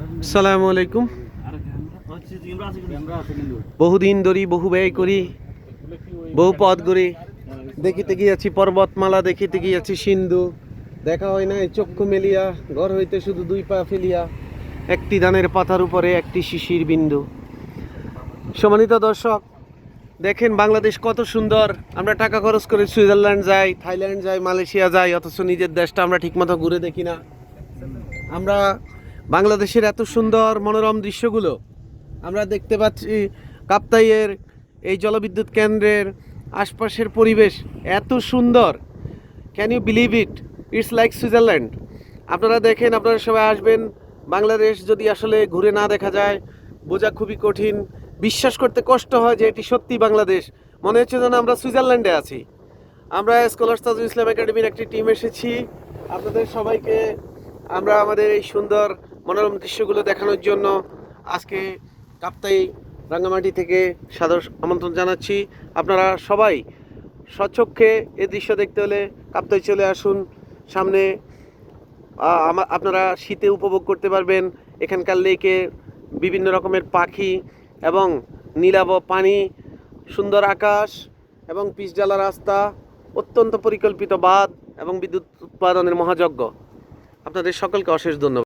আসসালামু আলাইকুম। বহুদিন ধরি বহু ব্যয় করি, বহু পথ ঘুরি। দেখিতে গিয়াছি পর্বতমালা, দেখিতে গিয়াছি সিন্ধু। দেখা হয় না চক্ষু মেলিয়া, ঘর হইতে শুধু দুই পা ফেলিয়া। একটি ধানের পাতার উপরে, একটি শিশির বিন্দু। সম্মানিত দর্শক, দেখেন বাংলাদেশ কত সুন্দর। আমরা টাকা খরচ করে সুইজারল্যান্ড যাই, থাইল্যান্ড যাই, মালয়েশিয়া যাই, অথচ নিজের দেশটা আমরা ঠিকমতো ঘুরে দেখি না। আমরা বাংলাদেশের এত সুন্দর মনোরম দৃশ্যগুলো আমরা দেখতে পাচ্ছি কাপ্তাইয়ের এই জলবিদ্যুৎ কেন্দ্রের আশপাশের পরিবেশ এত সুন্দর। Can you believe it it's like Switzerland আপনারা দেখেন, আপনারা সবাই আসবেন। বাংলাদেশ যদি আসলে ঘুরে না দেখা যায়, বোঝা খুবই কঠিন। বিশ্বাস করতে কষ্ট হয় যে এটি সত্যি বাংলাদেশ। মনে হচ্ছে যেন আমরা সুইজারল্যান্ডে আছি। আমরা স্কলার্স তাজুল ইসলাম একাডেমির একটি টিম এসেছি। আপনাদের সবাইকে, আমরা আমাদের এই সুন্দর মনোরম দৃশ্যগুলো দেখানোর জন্য আজকে কাপ্তাই রাঙ্গামাটি থেকে সাদর আমন্ত্রণ জানাচ্ছি। আপনারা সবাই স্বচক্ষে এ দৃশ্য দেখতে হলে কাপ্তাই চলে আসুন। সামনে আপনারা শীতে উপভোগ করতে পারবেন এখানকার লেকে বিভিন্ন রকমের পাখি এবং নীলাভ পানি, সুন্দর আকাশ এবং পিচডালা রাস্তা, অত্যন্ত পরিকল্পিত বাঁধ এবং বিদ্যুৎ উৎপাদনের মহাযজ্ঞ। আপনাদের সকলকে অশেষ ধন্যবাদ।